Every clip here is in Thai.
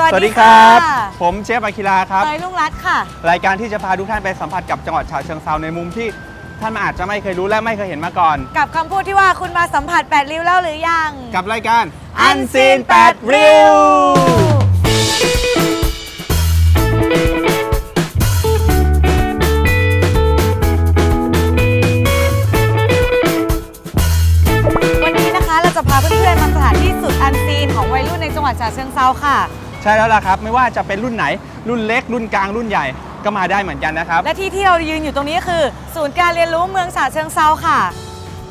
สวัสดีะครับ ผมเชฟอาคิราครับเตยลุงรัตน์ค่ะ รายการที่จะพาทุกท่านไปสัมผัสกับจังหวัดฉะเชิงเซาในมุมที่ท่านอาจจะไม่เคยรู้และไม่เคยเห็นมาก่อน กับคำพูดที่ว่าคุณมาสัมผัสแปดริ้วแล้วหรือยัง กับรายการ Unseen 8ริ้ววันนี้นะคะเราจะพาเพื่อนๆมาสถานที่สุดอันซีนของวัยรุ่นในจังหวัดฉะเชิงเซาค่ะ ใช่แล้วล่ะครับ ไม่ว่าจะเป็นรุ่นไหน รุ่นเล็ก รุ่นกลาง รุ่นใหญ่ ก็มาได้เหมือนกันนะครับ และที่ที่เรายืนอยู่ตรงนี้คือ ศูนย์การเรียนรู้เมืองฉะเชิงเซาค่ะ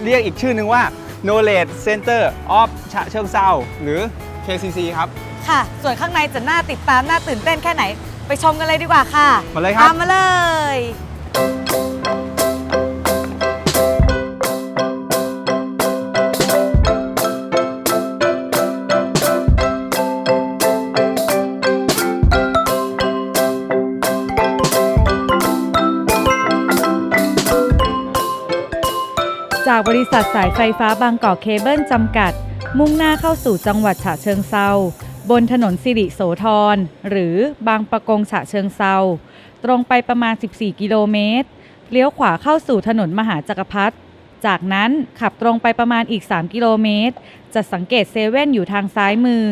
เรียกอีกชื่อหนึ่งว่า Knowledge Center of ฉะเชิงเซาหรือ KCC ครับ ค่ะ ส่วนข้างในจะน่าติดตาม น่าตื่นเต้นแค่ไหน ไปชมกันเลยดีกว่าค่ะ มาเลยครับ ตามมาเลย ษัทสายไฟฟ้าบางกอกเคเบิลจำกัด มุ่งหน้าเข้าสู่จังหวัดฉะเชิงเซาบนถนนสิริโสธรหรือบางประกงฉะเชิงเซาตรงไปประมาณ 14 กิโลเมตร เลี้ยวขวาเข้าสู่ถนนมหาจักรพรรดิจากนั้นขับตรงไปประมาณอีก 3 กิโลเมตร จะสังเกตเซเว่นอยู่ทางซ้ายมือ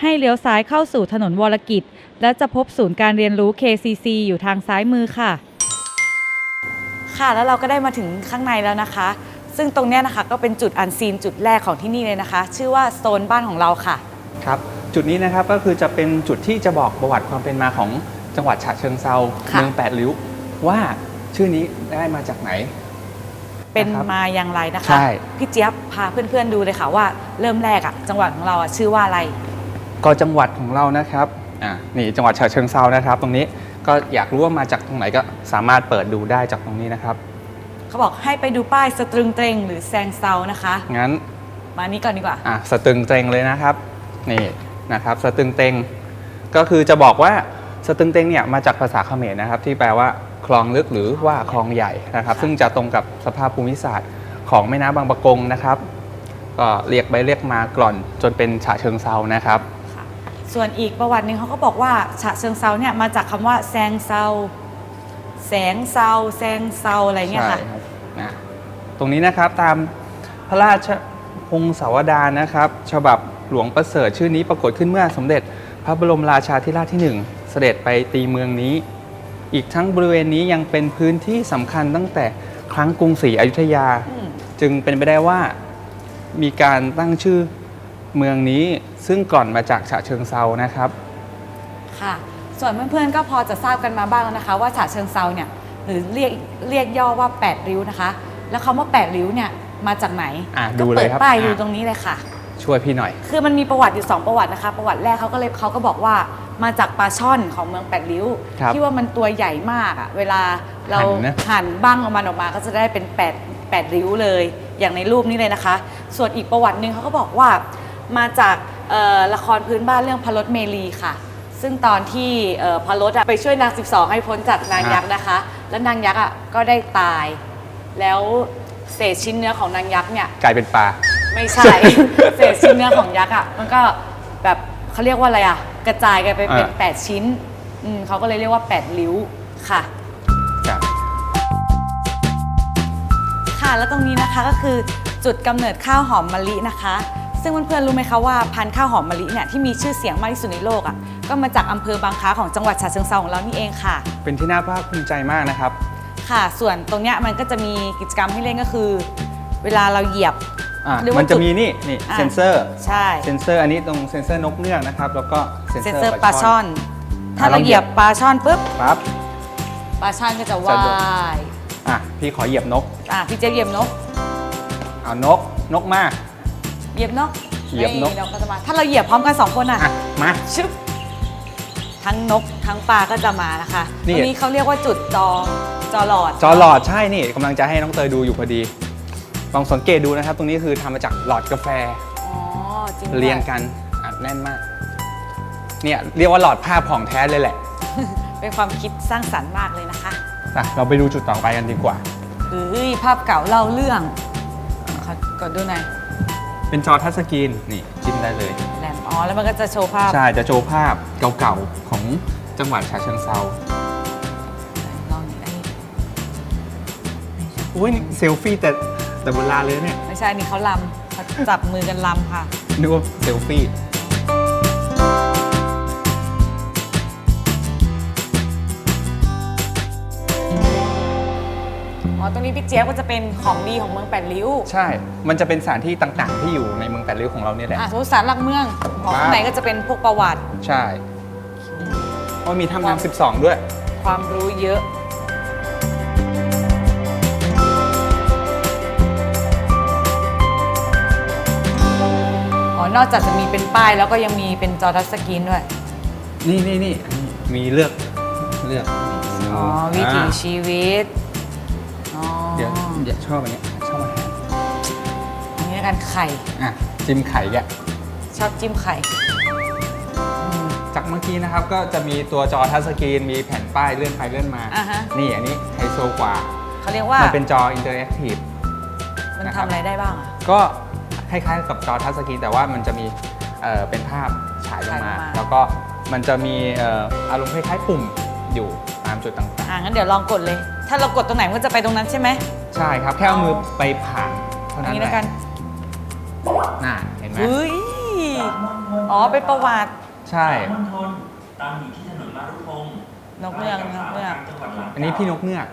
ให้เลี้ยวซ้ายเข้าสู่ถนนวรกิจ และจะพบศูนย์การเรียนรู้ KCC อยู่ทางซ้ายมือค่ะ ค่ะแล้วเราก็ได้มาถึงข้างในแล้วนะคะ ซึ่งตรงเนี้ยนะคะก็เป็นจุดอันซีนจุดแรกของที่นี่เลยนะคะ ชื่อว่าโซนบ้านของเราค่ะ ครับจุดนี้นะครับก็คือจะเป็นจุดที่จะบอกประวัติความเป็นมาของจังหวัดฉะเชิงเซาค่ะ เมืองแปดริ้ว ว่าชื่อนี้ได้มาจากไหน เป็นนะครับมาอย่างไรนะคะ ใช่ พี่เจี๊ยบพาเพื่อนๆดูเลยค่ะว่าเริ่มแรกอะจังหวัดของเราอะชื่อว่าอะไร ก็จังหวัดของเรานะครับอ่านี่จังหวัดฉะเชิงเซานะครับ ตรงนี้ก็อยากรู้ว่ามาจากตรงไหนก็สามารถเปิดดูได้จากตรงนี้นะครับ เขาบอกให้ไปดูป้ายสตรึงเตรงหรือแซงเซานะคะ งั้นมานี้ก่อนดีกว่า อะสตึงเตงเลยนะครับ นี่นะครับ สตึงเตงก็คือจะบอกว่าสตึงเตงเนี่ยมาจากภาษาเขมรนะครับ ที่แปลว่าคลองลึกหรือว่าคลองใหญ่นะครับ ซึ่งจะตรงกับสภาพภูมิศาสตร์ของแม่น้ำบางปะกงนะครับก็เรียกไปเรียกมากล่อนจนเป็นฉะเชิงเซานะครับ ส่วนอีกประวัติหนึ่งเขาก็บอกว่าฉะเชิงเซาเนี่ยมาจากคำว่าแซงเซา แสงเซาแซงเซาอะไรเงี้ยค่ะ ใช่ครับนะตรงนี้นะครับตามพระราชพงศาวดารนะครับ ฉบับหลวงประเสริฐชื่อนี้ปรากฏขึ้นเมื่อสมเด็จพระบรมราชาธิราชที่หนึ่งเสด็จไปตีเมืองนี้ อีกทั้งบริเวณนี้ยังเป็นพื้นที่สำคัญตั้งแต่ครั้งกรุงศรีอยุธยา อืม จึงเป็นไปได้ว่ามีการตั้งชื่อเมืองนี้ซึ่งก่อนมาจากฉะเชิงเซานะครับ ค่ะ ส่วนเพื่อนๆก็พอจะทราบกันมาบ้างแล้วนะคะ ว่าฉะเชิงเซาเนี่ยหรือเรียกเรียกย่อว่า 8 ริ้วนะคะ แล้วคำว่า 8 ริ้วเนี่ยมาจากไหนอะก็ดูเลยเปิดครับป้ายดูอะ ตรงนี้เลยค่ะ ช่วยพี่หน่อย คือมันมีประวัติอยู่ 2 ประวัตินะคะ ประวัติแรกเขาก็เลยเขาก็บอกว่ามาจากปลาช่อนของเมืองแปดริ้ว ครับที่ว่ามันตัวใหญ่มากอะเวลาเราหั่นนะ หั่นบ้างออกมาออกมาก็จะได้เป็น8 8ริ้วเลย อย่างในรูปนี้เลยนะคะ ส่วนอีกประวัติหนึ่งเขาก็บอกว่ามาจากเอ่อละครพื้นบ้านเรื่องพรสเมลีค่ะ ซึ่งตอนที่เอ่อพรสอะไปช่วยนาง 12 ให้พ้นจากนางยักษ์นะคะ แล้วนางยักษ์อะก็ได้ตาย แล้วเศษชิ้นเนื้อของนางยักษ์เนี่ย กลายเป็นปลา ไม่ใช่ เศษชิ้นเนื้อของยักษ์อะมันก็แบบเขาเรียกว่าอะไรอะ กระจายกันไปเป็น อ่า 8 ชิ้นอืมเขาก็เลยเรียกว่า 8 ริ้วค่ะ ครับ ค่ะแล้วตรงนี้นะคะก็คือจุดกำเนิดข้าวหอมมะลินะคะ ซึ่งเพื่อนๆรู้ไหมคะว่าพันธุ์ข้าวหอมมะลิเนี่ยที่มีชื่อเสียงมากที่สุดในโลกอะก็มาจากอำเภอบางคล้าของจังหวัดฉะเชิงเทราของเรานี่เองค่ะ เป็นที่น่าภาคภูมิใจมากนะครับ ค่ะ ส่วนตรงเนี้ยมันก็จะมีกิจกรรมให้เล่นก็คือ เวลาเราเหยียบ อะเรียกว่ามันจะจุดมีนี่นี่อะ เซนเซอร์ใช่เซนเซอร์อันนี้ตรงเซนเซอร์นกเงือกนะครับ แล้วก็เซนเซนเซเซออร์ร์ปลาช่อน ถ้าอะเราเหยียบปลาช่อนปุ๊บปั๊บ ปลาช่อนก็จะจะว่ายอะพี่ขอเหยียบนกอะพี่เจ๊เหยียบนกเอานกนกมาเหยียบนก เหยียบนก เราก็จะมา ถ้าเราเหยียบพร้อมกันสองคนอะ อะมา ชึบทั้งนกทั้งปลาก็จะมานะคะนี่ ตรงนี้เขาเรียกว่าจุดจอจอหลอด จอหลอดใช่นี่กำลังจะให้น้องเตยดูอยู่พอดี ลองสังเกตดูนะครับ ตรงนี้คือทำมาจากหลอดกาแฟอ๋อจริงด้วยเรียงกันอัดแน่นมาก เนี่ยเรียกว่าหลอดภาพของแท้เลยแหละเป็นความคิดสร้างสรรค์มากเลยนะคะอะเราไปดูจุดต่อไปกันดีกว่า เฮ้ยภาพเก่าเล่าเรื่องขอกดดูหน่อย เป็นจอทัชสกรีนนี่จิ้มได้เลย แหลมอ๋อแล้วมันก็จะโชว์ภาพใช่จะโชว์ภาพเก่าๆของจังหวัดฉะเชิงเซาลองอันนี้อุ้ยนี่เซลฟี่แต่แต่โบราณเลยเนี่ยไม่ใช่อันนี่เขาลำเขาจับมือกันลำค่ะนึกว่าเซลฟี่ ตรงนี้พี่เจี๊ยบก็จะเป็นของดีของเมืองแปดริ้วใช่ มันจะเป็นสถานที่ต่างๆ ที่อยู่ในเมืองแปดริ้วของเราเนี่ยแหละ อะสมมติสารหลักเมืองของข้างในก็จะเป็นพวกประวัติใช่ว่ามีถ้ำน้ำสิบสองด้วย ความรู้เยอะอ๋อนอกจากจะมีเป็นป้ายแล้วก็ยังมีเป็นจอทัชสกรีนด้วย นี่นี่นี่มีเลือกเลือกอ๋อ วิถีอ่าชีวิตอ๋อ เดี๋ยวเดี๋ยวชอบอันเนี้ยชอบอาหารอันนี้แล้วกันไข่ อะจิ้มไข่แกะชอบจิ้มไข่อืม จากเมื่อกี้นะครับก็จะมีตัวจอทัชสกรีนมีแผ่นป้ายเลื่อนไปเลื่อนมา อ่าฮะ นี่อันนี้ไฮโซกว่า เขาเรียกว่ามันเป็นจออินเตอร์แอคทีฟ มันนะครับ ทำอะไรได้บ้างอะก็คล้ายๆกับจอทัชสกรีนแต่ว่ามันจะมีเอ่อเป็นภาพฉายลงมาฉายลงมา แล้วก็มันจะมีเอ่ออารมณ์คล้ายๆปุ่มอยู่ตามจุดต่างอะงั้นเดี๋ยวลองกดเลย ถ้าเรากดตรงไหนมันก็จะไปตรงนั้นใช่ไหมๆ ใช่ครับแค่เอามือไปผ่านเท่าอันนั้นนี้แหแล้วกัละนน่าเห็นไหมเฮ้ยอ๋อเป็นประวัติใช่ มณฑลตั้งอยู่ที่ถนนมารุพงศ์นกเงือกนกเงือกจังหวัดลำปางอันนี้พี่นกเงือก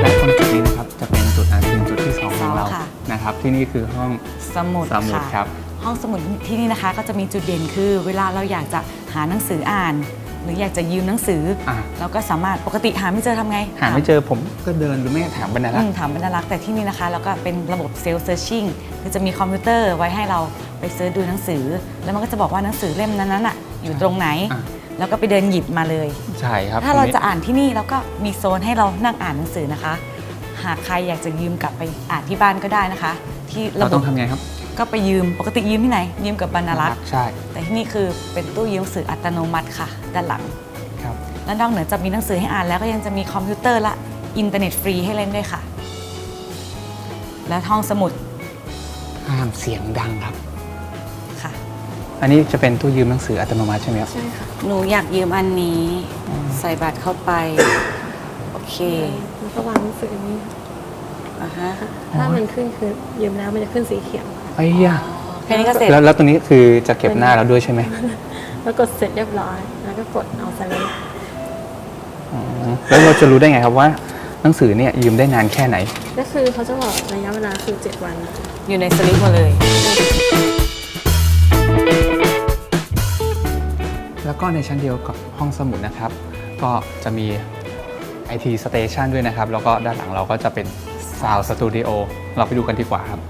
และตรงจุดนี้นะครับจะเป็นจุดอันเป็นจุดที่สองของเราสองค่ะ นะครับ ที่นี่คือห้องสมุดสมุดะครับ ห้องสมุดที่นี่นะคะ ก็จะมีจุดเด่นคือ เวลาเราอยากจะหาหนังสืออ่าน หรืออยากจะยืมหนังสือออะเราก็สามารถปกติหาไม่เจอทำไงหาไม่เจอผมก็เดินหรือไม่ก็ถามบรรณารัอืกมษ์ถามบรรลักษ์แต่ที่นี่นะคะ แล้วก็เป็นระบบเซลล์เซอร์ชิ่งคือจะมีคอมพิวเตอร์ไว้ให้เราไปเซิร์ชดูหนังสือ แล้วมันก็จะบอกว่าหนังสือเล่มนั้นๆอะอยู่ตรงไหน อะ แล้วก็ไปเดินหยิบมาเลย ใช่ครับถ้าเราตงนี้จะอ่านที่นี่เราก็มีโซนให้เรานั่งอ่านหนังสือนะคะ หากใครอยากจะยืมกลับไปอ่านที่บ้านก็ได้นะคะ ที่เราระบต้อบงทำไงครับ ก็ไปยืมปกติยืมที่ไหน ยืมกับบรรณารักษ์ใช่แต่ที่นี่คือเป็นตู้ยืมหนังสืออัตโนมัติค่ะด้านหลังครับและนอกเหนือจากมีหนังสือให้อ่านแล้วก็ยังจะมีคอมพิวเตอร์และอินเทอร์เน็ตฟรีให้เล่นด้วยค่ะ และห้องสมุดห้ามเสียงดังครับค่ะ อันนี้จะเป็นตู้ยืมหนังสืออัตโนมัติใช่ไหมครับใช่ค่ะหนูอยากยืมอันนี้ใส่บัตรเข้าไป โอเคแล้วก็วางหนังสืออย่างนี้อะฮะ ถ้ามันขึ้นคือยืมแล้วมันจะขึ้นสีเขียว ไอ้ยะแค่นี้ก็เสร็จ แล้วแล้วตัวนี้คือจะเก็บหน้าเราด้วยใช่ไหมแล้วกดเสร็จเรียบร้อย แล้วก็กดเอาใส่ไว้อ๋อแล้วเราจะรู้ได้ไงครับว่า หนังสือเนี่ยยืมได้นานแค่ไหน ก็คือเขาจะบอกระยะเวลาคือ 7 วันอยู่ในสลิปหมาเลย แล้วก็ในชั้นเดียวกับห้องสมุดนะครับ ก็จะมี IT Station ด้วยนะครับ แล้วก็ด้านหลังเราก็จะเป็น Sound Studio เราไปดูกันดีกว่าครับ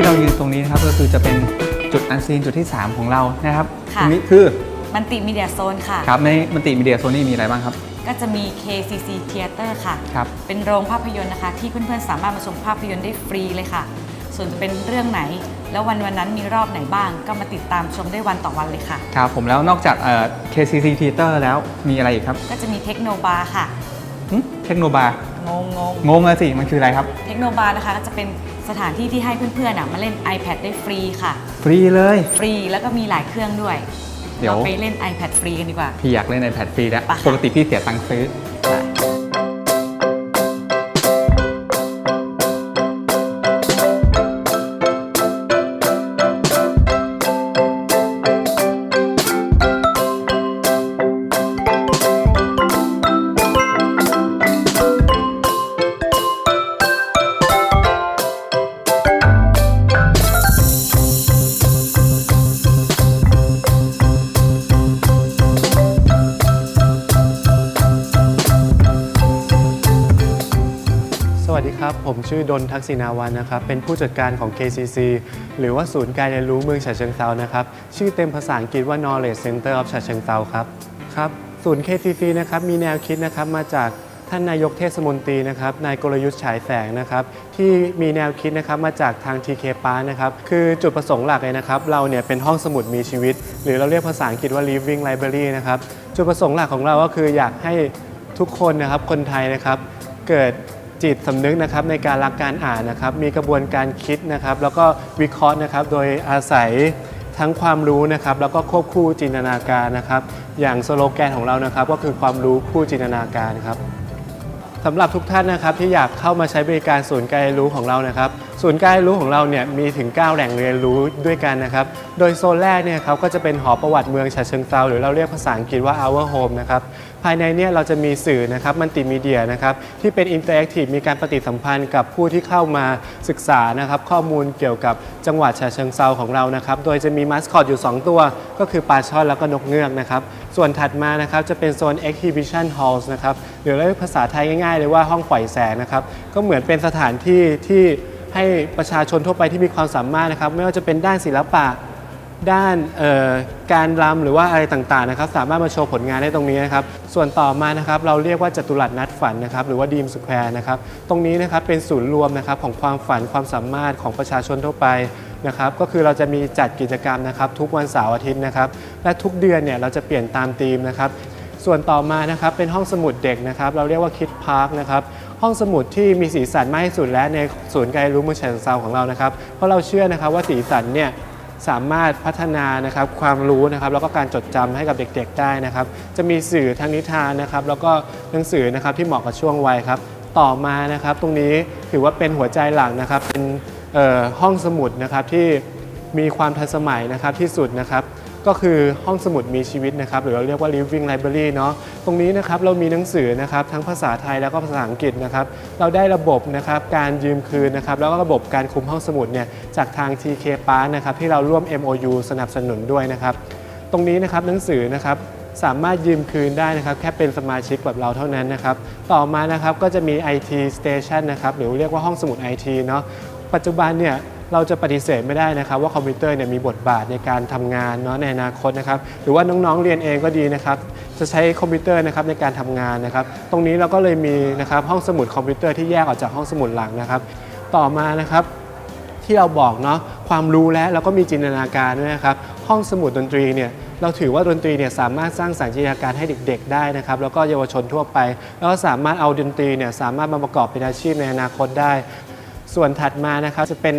ที่เรายืนตรงนี้นะครับก็คือจะเป็นจุดอันซีนจุดที่ 3 ของเรานะครับค่ะตรงนี้คือมันติมีเดียโซนค่ะ ครับในมันติมีเดียโซนนี่มีอะไรบ้างครับก็จะมี KCC Theater ค่ะ ครับ เป็นโรงภาพยนตร์นะคะ ที่เพื่อนๆ สามารถมาชมภาพยนตร์ได้ฟรีเลยค่ะ ส่วนจะเป็นเรื่องไหน แล้ววันวันๆนั้นมีรอบไหนบ้าง ก็มาติดตามชมได้วันต่อวันเลยค่ะ ครับผมแล้วนอกจากเอ่อ KCC Theater แล้วมีอะไรอีกครับก็จะมีเทคโนบาร์ค่ะเทคโนบาร์ งงงงงงอะสิ มันคืออะไรครับ เทคโนบาร์นะคะก็จะเป็นสถานที่ที่ให้เพื่อนๆอะมาเล่น iPad ได้ฟรีค่ะ ฟรีเลย ฟรีแล้วก็มีหลายเครื่องด้วยเดี๋ยว ราไปเล่น iPad ฟรีกันดีกว่า พี่อยากเล่น iPad ฟรีแล้วไปค่ะปกติพี่เสียตังค์ซื้อ ค ผมชื่อดนทักษิณาวันนะครับ เป็นผู้จัดการของ KCC หรือว่าศูนย์การเรียนรู้เมืองฉะเชิงเซานะครับ ชื่อเต็มภาษาอังกฤษว่า Knowledge Center of ฉะเชิงเซาครับ ครับ ศูนย์ KCC นะครับ มีแนวคิดนะครับ มาจากท่านนายกเทศมนตรีนะครับ นายกลยุทธ์ฉายแสงนะครับ ที่มีแนวคิดนะครับมาจากทาง TK p a r นะครับ คือจุดประสงค์หลักเลยนะครับ เราเนี่ยเป็นห้องสมุดมีชีวิต หรือเราเรียกภาษาอังกฤษว่า living library นะครับ จุดประสงค์หลักของเราก็คืออยากให้ทุกคนนะครับ คนไทยนะครับ เกิด จิตสำนึกนะครับในการรักการอ่านนะครับมีกระบวนการคิดนะครับ แล้วก็วิเคราะห์นะครับโดยอาศัยทั้งความรู้นะครับ แล้วก็ควบคู่จินตนาการนะครับ อย่างสโลแกนของเรานะครับ ก็คือความรู้คู่จินตนาการครับ สำหรับทุกท่านนะครับที่อยากเข้ามาใช้บริการศูนย์การเรียนรู้ของเรานะครับศูนย์การเรียนรู้ของเราเนี่ยมีถึง 9 แหล่งเรียนรู้ด้วยกันนะครับโดยโซนแรกเนี่ยครับก็จะเป็นหอประวัติเมืองฉะเชิงเซาหรือเราเรียกภาษาอังกฤษว่า our home นะครับภายในเนี่ยเราจะมีสื่อนะครับมัลติมีเดียนะครับที่เป็นอินเตอร์แอคทีฟมีการปฏิสัมพันธ์กับผู้ที่เข้ามาศึกษานะครับข้อมูลเกี่ยวกับจังหวัดฉะเชิงเซาของเรานะครับโดยจะมีมาสคอตอยู่ 2 ตัว ก็คือปลาช่อนแล้วก็นกเงือกนะครับ ส่วนถัดมานะครับจะเป็นโซน exhibition halls นะครับหรือเรียกภาษาไทยง่ายๆเลยว่าห้องปล่อยแสงนะครับก็เหมือนเป็นสถานที่ที่ให้ประชาชนทั่วไปที่มีความสามารถนะครับไม่ว่าจะเป็นด้านศิลปะด้านการรำหรือว่าอะไรต่างๆนะครับสามารถมาโชว์ผลงานได้ตรงนี้นะครับส่วนต่อมานะครับเราเรียกว่าจัตุรัสนัดฝันนะครับหรือว่าดีมสแควร์นะครับตรงนี้นะครับเป็นศูนย์รวมนะครับของความฝันความสามารถของประชาชนทั่วไป นะครับก็คือเราจะมีจัดกิจกรรมนะครับทุกวันเสาร์อาทิตย์นะครับและทุกเดือนเนี่ยเราจะเปลี่ยนตามธีมนะครับส่วนต่อมานะครับเป็นห้องสมุดเด็กนะครับเราเรียกว่าคิดพาร์คนะครับห้องสมุดที่มีสีสันมากที่สุดและในศูนย์การเรียนรู้เมืองฉะเชิงเซาของเรานะครับเพราะเราเชื่อนะครับว่าสีสันเนี่ยสามารถพัฒนานะครับความรู้นะครับแล้วก็การจดจำให้กับเด็กๆได้นะครับ จะมีสื่อทางนิทานนะครับ แล้วก็หนังสือนะครับที่เหมาะกับช่วงวัยครับ ต่อมานะครับ ตรงนี้ถือว่าเป็นหัวใจหลักนะครับเป็น ห้องสมุดนะครับที่มีความทันสมัยนะครับที่สุดนะครับก็คือห้องสมุดมีชีวิตนะครับหรือเราเรียกว่า living library เนาะตรงนี้นะครับเรามีหนังสือนะครับทั้งภาษาไทยแล้วก็ภาษาอังกฤษนะครับเราได้ระบบนะครับการยืมคืนนะครับแล้วก็ระบบการคุมห้องสมุดเนี่ยจากทาง TK Park นะครับที่เราร่วม MOU สนับสนุนด้วยนะครับตรงนี้นะครับหนังสือนะครับสามารถยืมคืนได้นะครับแค่เป็นสมาชิกแบบเราเท่านั้นนะครับต่อมานะครับก็จะมี IT Station นะครับหรือเรียกว่าห้องสมุด IT เนาะ ปัจจุบันเนี่ยเราจะปฏิเสธไม่ได้นะครับว่าคอมพิวเตอร์เนี่ยมีบทบาทในการทำงานเนาะในอนาคตนะครับหรือว่าน้องๆเรียนเองก็ดีนะครับจะใช้คอมพิวเตอร์นะครับในการทำงานนะครับ ตรงนี้เราก็เลยมีนะครับห้องสมุดคอมพิวเตอร์ที่แยกออกจากห้องสมุดหลังนะครับ ต่อมานะครับที่เราบอกเนาะความรู้และเราก็มีจินตนาการด้วยนะครับห้องสมุดดนตรีเนี่ยเราถือว่าดนตรีเนี่ยสามารถสร้างสรรค์จินตนาการให้เด็ก ๆ ได้นะครับ แล้วก็เยาวชนทั่วไป แล้วก็สามารถเอาดนตรีเนี่ยสามารถมาประกอบเป็นอาชีพในอนาคตได้ ส่วนถัดมานะครับจะเป็น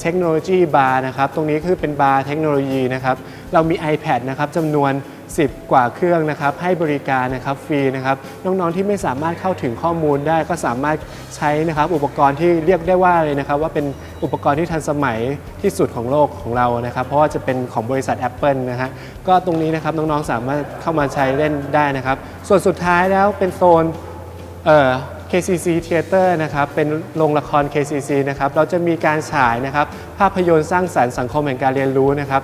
เทคโนโลยีบาร์นะครับตรงนี้คือเป็นบาร์เทคโนโลยีนะครับเรามี iPad นะครับจำนวน 10 กว่าเครื่องนะครับให้บริการนะครับฟรีนะครับน้องๆที่ไม่สามารถเข้าถึงข้อมูลได้ก็สามารถใช้นะครับอุปกรณ์ที่เรียกได้ว่าเลยนะครับ ว่าเป็นอุปกรณ์ที่ทันสมัยที่สุดของโลกของเรานะครับ เพราะว่าจะเป็นของบริษัท Apple นะฮะก็ตรงนี้นะครับน้องๆสามารถเข้ามาใช้เล่นได้นะครับ ส่วนสุดท้ายแล้วเป็นโซนเอ่อ KCC Theater นะครับเป็นโรงละคร KCC นะครับเราจะมีการฉายนะครับภาพยนตร์สร้างสรรค์สังคมแห่งการเรียนรู้นะครับ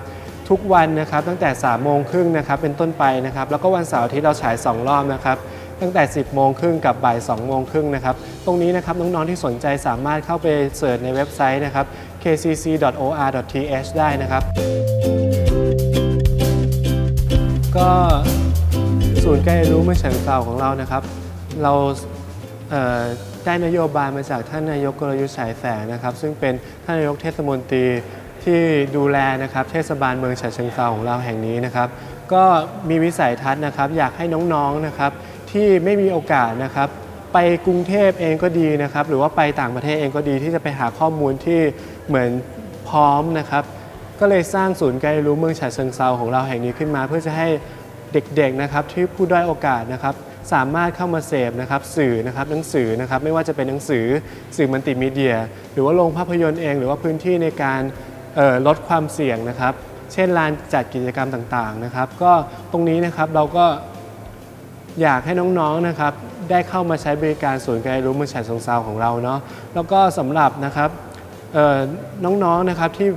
ทุกวันนะครับตั้งแต่3โมงครึ่งนะครับเป็นต้นไปนะครับแล้วก็วันเสาร์ที่เราฉาย 2 รอบนะครับตั้งแต่ 10โมงครึ่งกับบ่าย2โมงครึ่งนะครับตรงนี้นะครับน้องๆที่สนใจสามารถเข้าไปเสิร์ชในเว็บไซต์นะครับ kcc.or.th ได้นะครับ ก็ศูนย์การเรียนรู้เมื่อเฉิงเซาของเรานะครับ เรา ได้นโยบายมาจากท่านนายกกลยุทธ์ฉายแสงนะครับ ซึ่งเป็นท่านนายกเทศมนตรีที่ดูแลนะครับเทศบาลเมืองฉะเชิงเซาของเราแห่งนี้นะครับ ก็มีวิสัยทัศน์นะครับ อยากให้น้องๆนะครับที่ไม่มีโอกาสนะครับ ไปกรุงเทพเองก็ดีนะครับ หรือว่าไปต่างประเทศเองก็ดีที่จะไปหาข้อมูลที่เหมือนพร้อมนะครับ ก็เลยสร้างศูนย์การเรียนรู้เมืองฉะเชิงเซาของเราแห่งนี้ขึ้นมา เพื่อจะให้เด็กๆนะครับที่ผู้ด้อยโอกาสนะครับ สามารถเข้ามาเสพนะครับสื่อนะครับหนังสือนะครับไม่ว่าจะเป็นหนังสือสื่อมัลติมีเดีย หรือว่าโรงภาพยนตร์เอง หรือว่าพื้นที่ในการลดความเสี่ยงนะครับ เช่นลานจัดกิจกรรมต่างๆนะครับ ก็ตรงนี้นะครับเราก็อยากให้น้องๆนะครับได้เข้ามาใช้บริการศูนย์การเรียนรู้เมืองฉะเชิงเซาของเราเนาะแล้วก็สำหรับนะครับน้องๆนะครับที่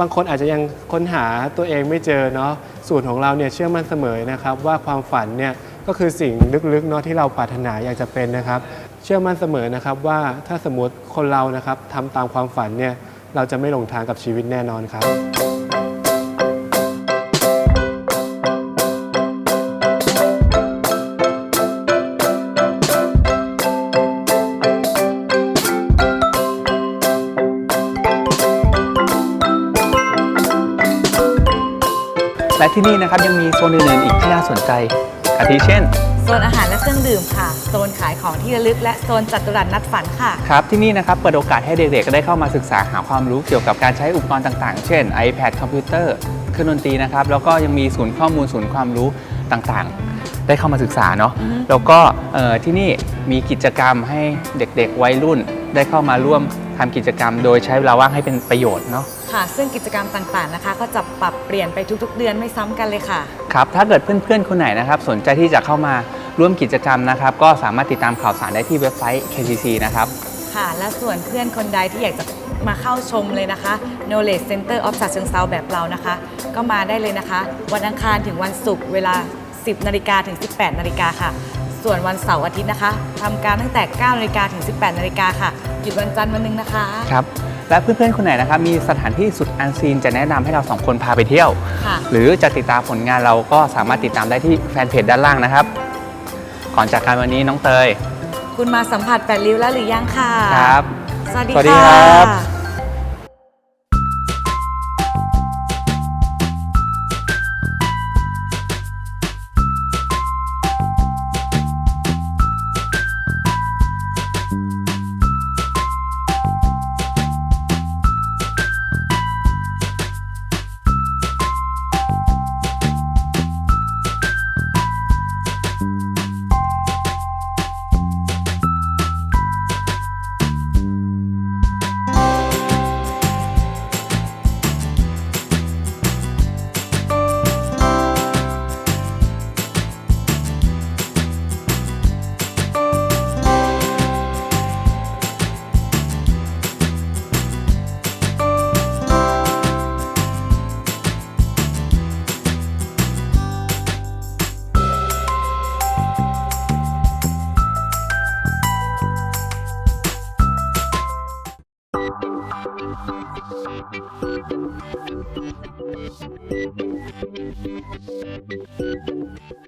บางคนอาจจะยังค้นหาตัวเองไม่เจอเนาะศูนย์ของเราเนี่ยเชื่อมั่นเสมอนะครับว่าความฝันเนี่ย ก็คือสิ่งลึกๆเนาะที่เราปรารถนาอยากจะเป็นนะครับ เชื่อมั่นเสมอนะครับว่าถ้าสมมติคนเรานะครับทำตามความฝันเนี่ยเราจะไม่หลงทางกับชีวิตแน่นอนครับ และที่นี่นะครับยังมีโซนอื่นๆอีกที่น่าสนใจ อาทิเช่น โซนอาหารและเครื่องดื่มค่ะ โซนขายของที่ระลึกและโซนจัตุรัสนัดฝันค่ะ ครับที่นี่นะครับเปิดโอกาสให้เด็กๆ ได้เข้ามาศึกษาหาความรู้เกี่ยวกับการใช้อุปกรณ์ต่างๆ เช่น iPad คอมพิวเตอร์เครื่องดนตรีนะครับแล้วก็ยังมีศูนย์ข้อมูลศูนย์ความรู้ต่างๆ ได้เข้ามาศึกษาเนาะอือฮึแล้วก็เอ่อที่นี่มีกิจกรรมให้เด็กๆวัยรุ่น ได้เข้ามาร่วมทำกิจกรรม โดยใช้เวลาว่างให้เป็นประโยชน์เนาะ ค่ะ ซึ่งกิจกรรมต่างๆนะคะ ก็จะปรับเปลี่ยนไปทุกๆ เดือนไม่ซ้ำกันเลยค่ะ ครับ ถ้าเกิดเพื่อนๆ คนไหนนะครับ สนใจที่จะเข้ามาร่วมกิจกรรมนะครับ ก็สามารถติดตามข่าวสารได้ที่เว็บไซต์ KCC นะครับ ค่ะ และส่วนเพื่อนคนใดที่อยากจะมาเข้าชมเลยนะคะ Knowledge Center of ฉะเชิงเซาแบบเรานะคะ ก็มาได้เลยนะคะ วันอังคารถึงวันศุกร์เวลา 10นาฬิกาถึง 18นาฬิกาค่ะ ส่วนวันเสาร์อาทิตย์นะคะทำการตั้งแต่9นาฬิกาถึง 18นาฬิกาค่ะหยุดวันจันทร์วันหนึงนะคะ ครับ และเพื่อนๆคนไหนนะครับมีสถานที่สุดอันซีนจะแนะนำให้เราสองคนพาไปเที่ยว ค่ะ หรือจะติดตามผลงานเราก็สามารถติดตามได้ที่แฟนเพจด้านล่างนะครับ ก่อนจากการวันนี้น้องเตยคุณมาสัมผัสแปดริ้วแล้วหรือยังค่ะ ครับ สวัสดีสวัสดีค่ะครับ